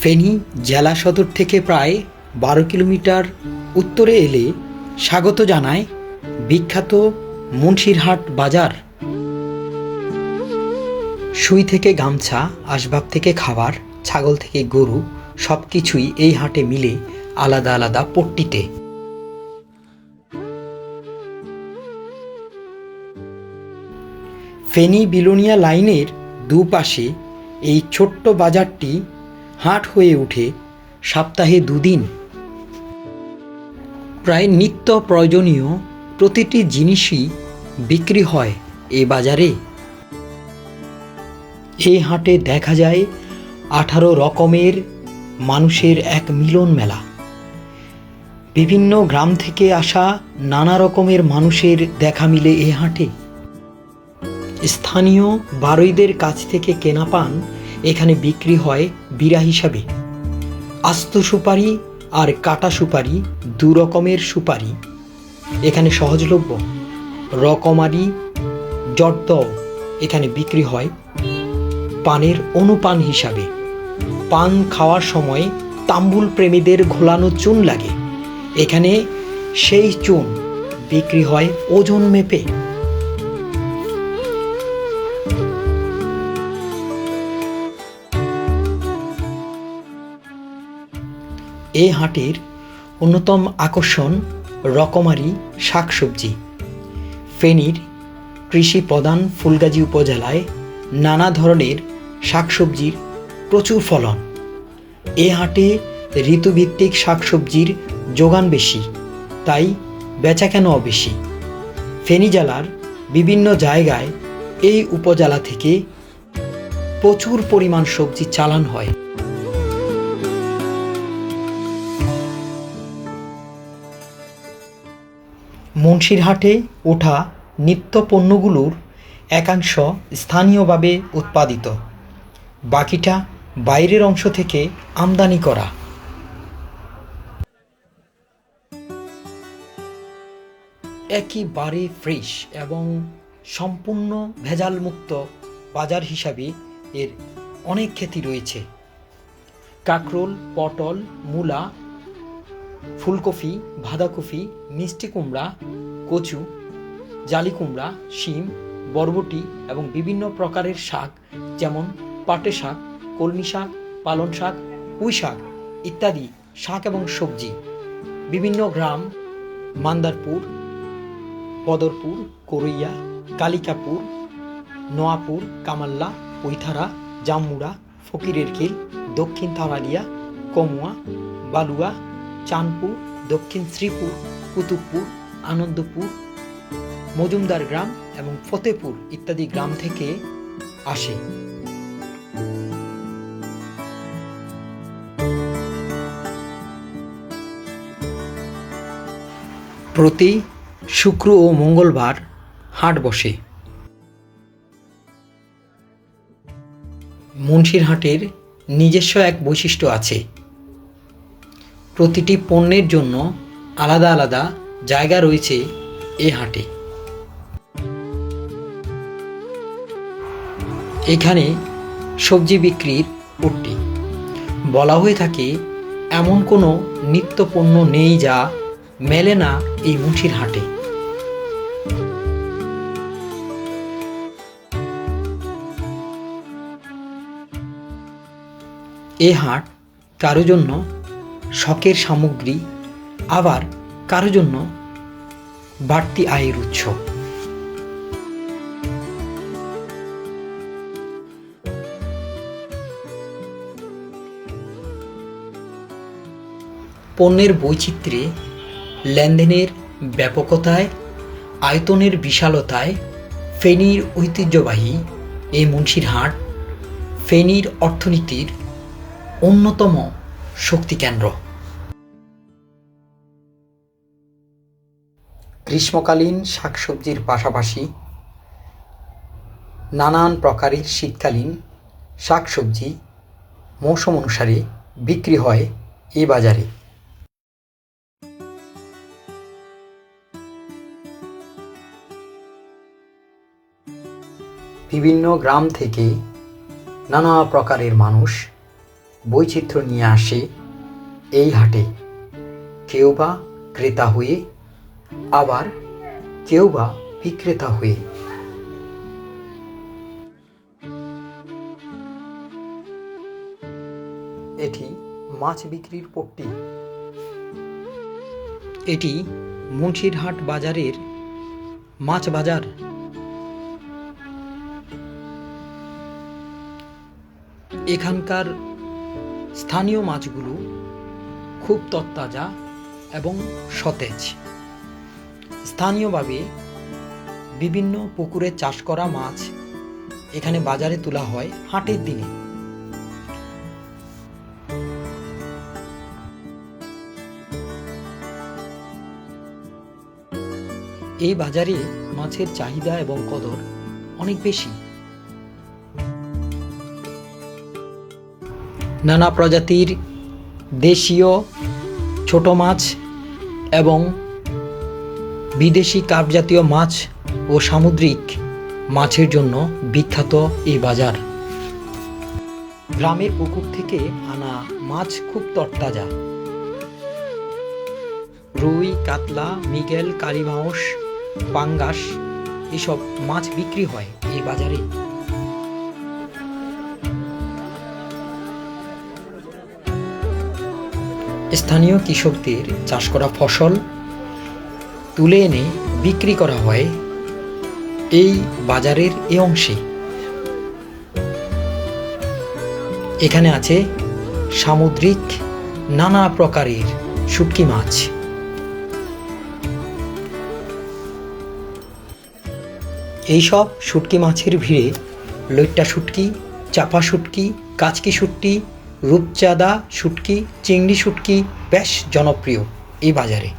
ফেনী জেলা সদর থেকে প্রায় বারো কিলোমিটার উত্তরে এলে স্বাগত জানায় বিখ্যাত মুন্সিরহাট বাজার। সুই থেকে গামছা, আসবাব থেকে খাবার, ছাগল থেকে গরু সব কিছুই এই হাটে মিলে আলাদা আলাদা পট্টিতে। ফেনী বিলোনিয়া লাইনের দুপাশে এই ছোট্ট বাজারটি হাট হয়ে ওঠে সপ্তাহে দুদিন। প্রায় নিত্য প্রয়োজনীয় প্রতিটি জিনিসই বিক্রি হয় এই বাজারে। এই হাটে দেখা যায় আঠারো রকমের মানুষের এক মিলন মেলা। বিভিন্ন গ্রাম থেকে আসা নানা রকমের মানুষের দেখা মিলে এ হাটে। স্থানীয় বারৈদের কাছ থেকে কেনা পান এখানে বিক্রি হয় বিড়া হিসাবে। আস্ত সুপারি আর কাটা সুপারি দু রকমের সুপারি। এখানে সহজলভ্য। রকমারি জর্দ এখানে বিক্রি হয় পানের অনুপান হিসাবে। পান খাওয়ার সময় তাম্বুল প্রেমীদের ঘোলানো চুন লাগে। এখানে সেই চুন বিক্রি হয় ওজন মেপে। এই হাটের অন্যতম আকর্ষণ রকমারি শাকসবজি। ফেনীর কৃষি প্রধান ফুলগাজী উপজেলায় নানা ধরনের শাকসবজির প্রচুর ফলন। এ হাটে ঋতুভিত্তিক শাকসবজির যোগান বেশি, তাই বেচা বেচাকেনাও বেশি। ফেনী জেলার বিভিন্ন জায়গায় এই উপজেলা থেকে প্রচুর পরিমাণ সবজি চালান হয়। মুন্সিরহাটে ওঠা নিত্য পণ্যগুলোর একাংশ স্থানীয়ভাবে উৎপাদিত। বাকিটা বাইরের অংশ থেকে আমদানি করা। একই একেবারে ফ্রেশ এবং সম্পূর্ণ ভেজালমুক্ত বাজার হিসাবে এর অনেক খ্যাতি রয়েছে। কাকরোল, পটল, মূলা, ফুলকপি, বাঁধাকপি মিষ্টি কুমড়া, কচু, জালি কুমড়া, শিম, বরবটি এবং বিভিন্ন প্রকারের শাক, যেমন পাটে শাক, কলমি শাক পালন শাক, পুঁই শাক ইত্যাদি শাক এবং সবজি। বিভিন্ন গ্রাম, মান্দারপুর, বদরপুর, করইয়া, কালিকাপুর, নোয়াপুর, কামাল্লা, পৈথারা জামুড়া ফকিরের খিল, দক্ষিণ থাওয়ালিয়া কমুয়া, বালুয়া চাঁদপুর দক্ষিণ শ্রীপুর। কুতুবপুর, আনন্দপুর, মজুমদার গ্রাম এবং ফতেপুর ইত্যাদি গ্রাম থেকে আসে। প্রতি শুক্র ও মঙ্গলবার হাট বসে। মুন্সিরহাটের নিজস্ব এক বৈশিষ্ট্য আছে। প্রতিটি পণ্যের জন্য আলাদা আলাদা জায়গা রয়েছে এ হাটে। এখানে সবজি বিক্রির পট্টি বলা হয়ে থাকে, এমন কোনো নিত্য পণ্য নেই যা মেলে না এই মুঠির হাটে। এ হাট কারও জন্য শখের সামগ্রী আবার কারও জন্য? বাড়তি আয়ের উৎস। পণ্যের বৈচিত্র্যে, লেনদেনের ব্যাপকতায়, আয়তনের বিশালতায় ফেনীর ঐতিহ্যবাহী এই মুন্সিরহাট ফেনীর অর্থনীতির অন্যতম শক্তিকেন্দ্র। গ্রীষ্মকালীন শাকসবজির পাশাপাশি নানান প্রকারের শীতকালীন শাকসবজি মৌসুম অনুসারে বিক্রি হয় এই বাজারে। বিভিন্ন গ্রাম থেকে নানা প্রকারের মানুষ বৈচিত্র্য নিয়ে আসে এই হাটে। কেউ বা ক্রেতা হয়ে আবার কেউ বা বিক্রেতা হয়ে। এটি মাছ বিক্রির পট্টি। এটি মুন্সিরহাট বাজারের মাছ বাজার। এখানকার স্থানীয় মাছগুলো খুব তত্তাজা এবং সতেজ। স্থানীয়ভাবে বিভিন্ন পুকুরে চাষ করা মাছ এখানে বাজারে তোলা হয় হাটের দিনে। এই বাজারে মাছের চাহিদা এবং কদর অনেক বেশি। নানা প্রজাতির দেশীয় ছোট মাছ এবং বিদেশি কাপজাতীয় মাছ ও সামুদ্রিক মাছের জন্য বিখ্যাত এই বাজার। গ্রামের পুকুর থেকে আনা মাছ খুব তরতাজা। রুই, কাতলা, মিগেল কালিমাউস পাঙ্গাস এসব মাছ বিক্রি হয় এই বাজারে। স্থানীয় কৃষকদের চাষ করা ফসল তুলে এনে বিক্রি করা হয় এই বাজারের এ অংশে। এখানে আছে সামুদ্রিক নানা প্রকারের শুটকি মাছ। এইসব শুটকি মাছের ভিড়ে লইট্টা শুটকি, চাপা শুটকি, কাচকি শুটকি, রূপচাঁদা শুটকি, চিংড়ি শুটকি বেশ জনপ্রিয় এই বাজারে।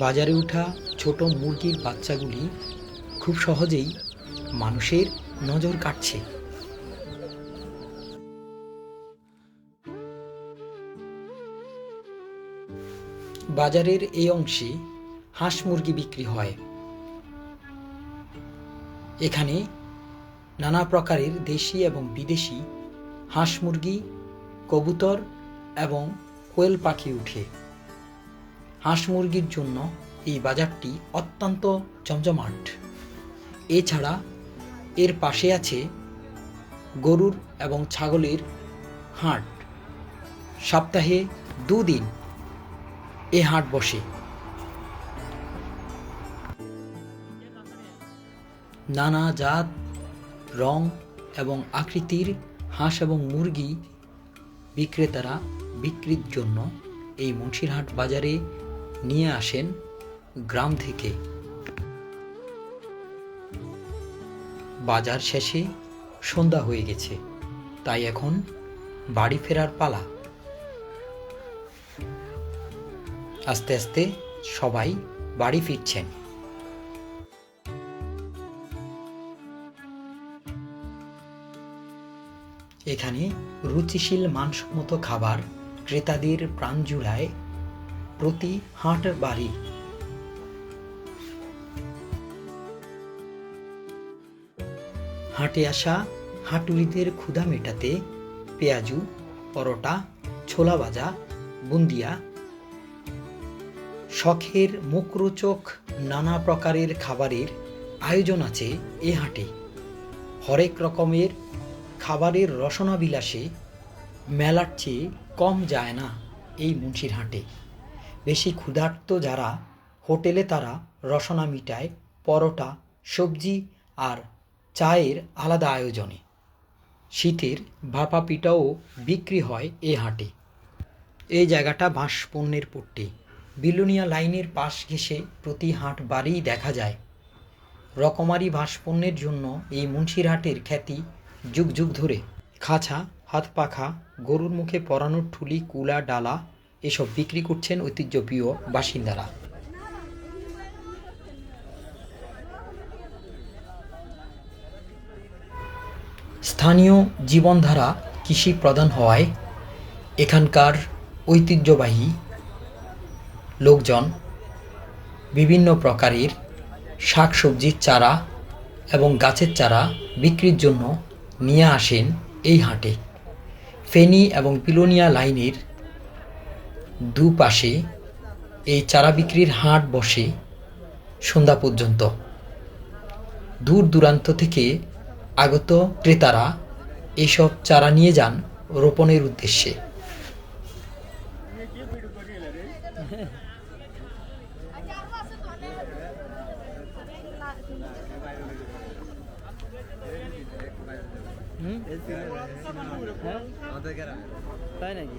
বাজারে ওঠা ছোট মুরগির বাচ্চাগুলি খুব সহজেই মানুষের নজর কাটছে। বাজারের এই অংশে হাঁস মুরগি বিক্রি হয়। এখানে নানা প্রকারের দেশি এবং বিদেশি হাঁস মুরগি, কবুতর এবং কোয়েল পাখি উঠে। হাঁস মুরগির জন্য এই বাজারটি অত্যন্ত জমজমাট এছাড়া এর পাশে আছে গরুর এবং ছাগলের হাট। সপ্তাহে দুদিন এ হাট বসে। নানা জাত রং এবং আকৃতির হাঁস এবং মুরগি বিক্রেতারা বিক্রির জন্য এই মুন্সিরহাট বাজারে নিয়ে আসেন গ্রাম থেকে। বাজার শেষে সন্ধ্যা হয়ে গেছে, তাই এখন বাড়ি ফেরার পালা। আস্তে আস্তে সবাই বাড়ি ফিরছেন। এখানে রুচিশীল মানসম্মত খাবার ক্রেতাদের প্রাণ জুড়ায় প্রতি হাট বাড়ি। হাটে আসা হাটুরিদের ক্ষুধা মেটাতে পেঁয়াজু, পরোটা, ছোলা ভাজা, বুন্দিয়া, শখের মুখরোচক নানা প্রকারের খাবারের আয়োজন আছে এ হাটে। হরেক রকমের খাবারের রসনা বিলাসে মেলার চেয়ে কম যায় না এই মুন্সির হাটে। বেশি ক্ষুধার্ত যারা, হোটেলে তারা রসনা মিটায় পরোটা, সবজি আর চায়ের আলাদা আয়োজনে। শীতের ভাপা পিঠাও বিক্রি হয় এ হাটে। এই জায়গাটা বাঁশ পণ্যের পট্টি। বিলুনিয়া লাইনের পাশ ঘেঁষে প্রতি হাট বাড়িই দেখা যায়। রকমারি ভাসপণ্যের জন্য এই মুন্সিরহাটের খ্যাতি যুগ যুগ ধরে। খাঁচা, হাত পাখা, গরুর মুখে পরানোর ঠুলি, কুলা, ডালা, এসব বিক্রি করছেন ঐতিহ্যপ্রিয় বাসিন্দারা। স্থানীয় জীবনধারা কৃষি প্রধান হওয়ায় এখানকার ঐতিহ্যবাহী লোকজন বিভিন্ন প্রকারের শাকসবজির চারা এবং গাছের চারা বিক্রির জন্য নিয়ে আসেন এই হাটে। ফেনী এবং পিলোনিয়া লাইনের দুপাশে এই চারা বিক্রির হাট বসে সন্ধ্যা পর্যন্ত। দূর দূরান্ত থেকে আগত ক্রেতারা এসব চারা নিয়ে যান রোপণের উদ্দেশ্যে। তাই নাকি?